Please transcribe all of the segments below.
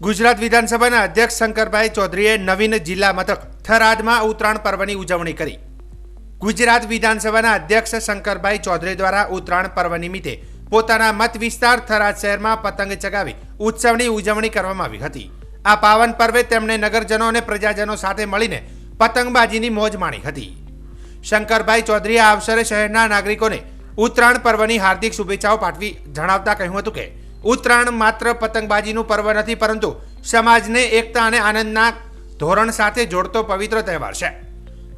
ગુજરાત વિધાનસભાના અધ્યક્ષ શંકરભાઈ ચૌધરીએ નવીન જિલ્લા મથક થરાદમાં ઉત્તરાયણ પર્વની ઉજવણી કરી. ગુજરાત વિધાનસભાના અધ્યક્ષ શંકરભાઈ ચૌધરી દ્વારા ઉત્તરાયણ પર્વ નિમિત્તે પોતાના મત વિસ્તાર થરાદ શહેરમાં પતંગ ચગાવી ઉત્સવની ઉજવણી કરવામાં આવી હતી. આ પાવન પર્વે તેમણે નગરજનો અને પ્રજાજનો સાથે મળીને પતંગબાજીની મોજ માણી હતી. શંકરભાઈ ચૌધરીએ આ અવસરે શહેરના નાગરિકોને ઉત્તરાયણ પર્વની હાર્દિક શુભેચ્છાઓ પાઠવી જણાવતા કહ્યું હતું કે ઉત્તરાયણ માત્ર પતંગબાજીનું પર્વ નથી, પરંતુ સમાજને એકતા અને આનંદના ધોરણ સાથે જોડતો પવિત્ર તહેવાર છે.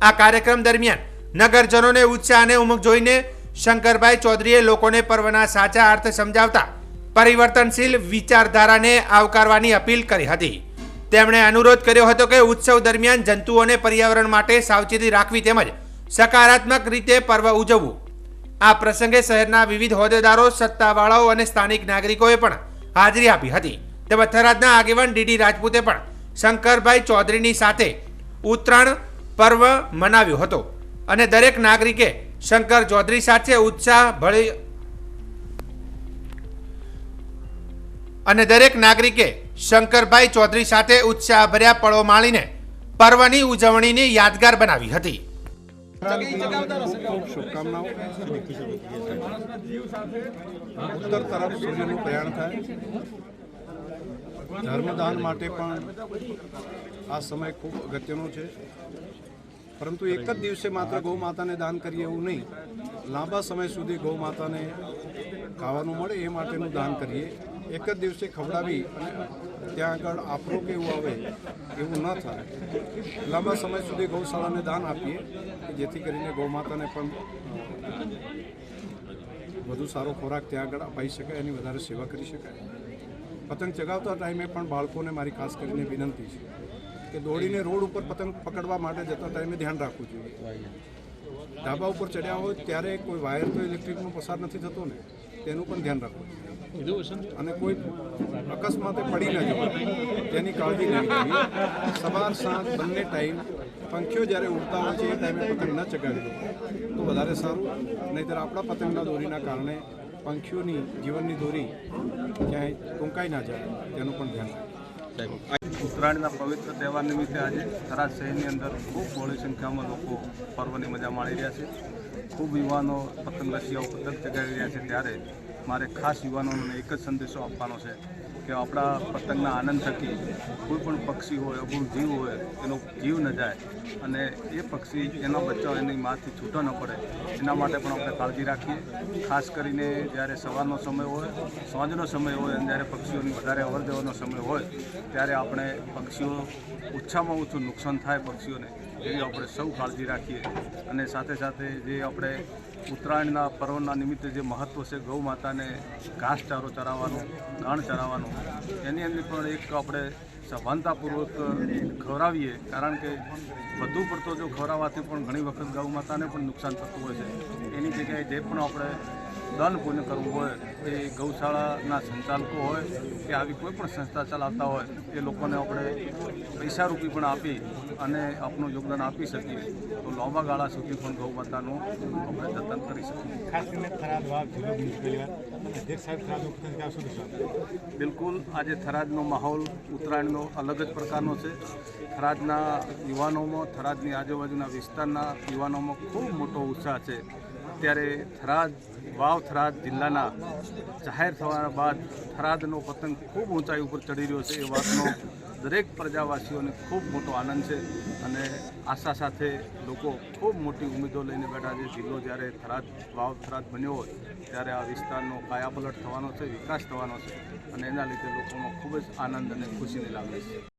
આ કાર્યક્રમ દરમિયાન નગરજનોને ઉત્સાહ અને ઉમંગ જોઈને શંકરભાઈ ચૌધરીએ લોકોને પર્વના સાચા અર્થ સમજાવતા પરિવર્તનશીલ વિચારધારાને આવકારવાની અપીલ કરી હતી. તેમણે અનુરોધ કર્યો હતો કે ઉત્સવ દરમિયાન જંતુઓને પર્યાવરણ માટે સાવચેતી રાખવી તેમજ સકારાત્મક રીતે પર્વ ઉજવવું. આ પ્રસંગે શહેરના વિવિધ હોદ્દેદારો, સત્તાવાળાઓ અને સ્થાનિક નાગરિકોએ પણ હાજરી આપી હતી. તેમજ થરાદના આગેવાન ડીડી રાજપૂતે પણ શંકરભાઈ ચૌધરીની સાથે ઉત્તરાયણ પર્વ મનાવ્યો હતો. અને દરેક નાગરિકે શંકર ચૌધરી સાથે ઉત્સાહ ભળી અને દરેક નાગરિકે શંકરભાઈ ચૌધરી સાથે ઉત્સાહભર્યા પળો માણીને પર્વની ઉજવણીને યાદગાર બનાવી હતી. શુભકામનાઓ. ઉત્તર તરફ સૂર્યનું પ્રયાણ થાય. ધર્મદાન માટે પણ આ સમય ખૂબ અગત્યનો છે. પરંતુ એક જ દિવસે માત્ર ગૌ માતાને દાન કરીએ એવું નહીં. લાંબા સમય સુધી ગૌ માતાને ખાવાનું મળે એ માટેનું દાન કરીએ. એક જ દિવસે ખવડાવી ત્યાં આગળ આપણું કે એવું આવે, એવું ન થાય. લાંબા સમય સુધી ગૌશાળાને દાન આપીએ જેથી કરીને ગૌ માતાને પણ વધુ સારો ખોરાક ત્યાં આગળ અપાઈ શકાય એની વધારે સેવા કરી શકાય. પતંગ ચગાવતા ટાઈમે પણ બાળકોને મારી ખાસ કરીને વિનંતી છે કે દોડીને રોડ ઉપર પતંગ પકડવા માટે જતા ટાઈમે ધ્યાન રાખવું જોઈએ. ધાબા ઉપર ચડ્યા હોય ત્યારે કોઈ વાયર તો ઇલેક્ટ્રિકનો પસાર નથી થતો ને, તેનું પણ ધ્યાન રાખવું જોઈએ. અને કોઈ અકસ્માતે પડી ન જવા તેની કાળજી લેવી જોઈએ. સવાર સાંજ બંને ટાઈમ પંખીઓ જ્યારે ઉડતા હોય છે એ ટાઈમે પતંગ ન ચગાવી દો. તો વધારે સારું. નહીંતર આપણા પતંગના દોરીના કારણે પંખીઓની જીવનની દોરી ક્યાંય ટૂંકાઈ ના જાય. તેનું પણ ધ્યાન રાખવું. ઉત્તરાયણના પવિત્ર તહેવાર નિમિત્તે આજે થરાદ શહેરની અંદર ખૂબ બહોળી સંખ્યામાં લોકો પર્વની મજા માણી રહ્યા છે. ખૂબ યુવાનો પતંગ રસિયાઓ પતંગ ચગાવી રહ્યા છે ત્યારે મારે ખાસ યુવાનોને એક જ સંદેશો આપવાનો છે કે આપણા પતંગના આનંદ થકી કોઈ પણ પક્ષી હોય અગુણ જીવ હોય, એનો જીવ ન જાય અને એ પક્ષી એનો બચ્ચો એની માથી છૂટો ન પડે. એના માટે પણ આપણે કાળજી રાખીએ. ખાસ કરીને જ્યારે સવારનો સમય હોય, સાંજનો સમય હોય અને જ્યારે પક્ષીઓની વધારે અવર જવરનો સમય હોય, ત્યારે આપણે પક્ષીઓ ઓછામાં ઓછું નુકસાન થાય પક્ષીઓને. એવી આપણે સૌ કાળજી રાખીએ. અને સાથે સાથે જે આપણે ઉત્તરાયણના પર્વના નિમિત્તે જે મહત્ત્વ છે, ગૌ માતાને ઘાસચારો ચરાવવાનું, ગાણ ચરાવવાનું, એની અંદર પણ એક આપણે સભાનતાપૂર્વક ખવડાવીએ કારણ કે વધુ પડતો જો ખવડાવવાથી પણ ઘણી વખત ગૌ માતાને પણ નુકસાન થતું હોય છે. એની જગ્યાએ જે પણ આપણે દાન પુણ્ય કરવું હોય એ ગૌશાળાના સંચાલકો હોય કે આવી કોઈ પણ સંસ્થા ચલાવતા હોય એ લોકોને આપણે પૈસા રૂપી પણ આપી અને આપણું યોગદાન આપી શકીએ. તો લાંબા ગાળા સુધી પણ ગૌ માતાનું આપણે જતન કરી શકીએ. ખાસ કરીને થરાદ વાવ બિલકુલ. આજે થરાદનો માહોલ ઉત્તરાયણનો અલગ જ પ્રકારનો છે. થરાદના યુવાનોમાં, થરાદની આજુબાજુના વિસ્તારના યુવાનોમાં ખૂબ મોટો ઉત્સાહ છે. ત્યારે થરાદ, વાવ થરાદ જિલ્લાના જાહેર થવા બાદ થરાદનો પતંગ ખૂબ ઊંચાઈ ઉપર ચડી રહ્યો છે એ વાતનો દરેક પ્રજાવાસીઓને ખૂબ મોટો આનંદ છે અને આશા સાથે લોકો ખૂબ મોટી ઉમેદો લઈને બેઠા છે. જિલ્લો જ્યારે થરાદ વાવ થરાદ બન્યો હોય, ત્યારે આ વિસ્તારનો કાયાપલટ થવાનો છે, વિકાસ થવાનો છે અને એના લીધે લોકોમાં ખૂબ જ આનંદ અને ખુશીની લાગણી છે.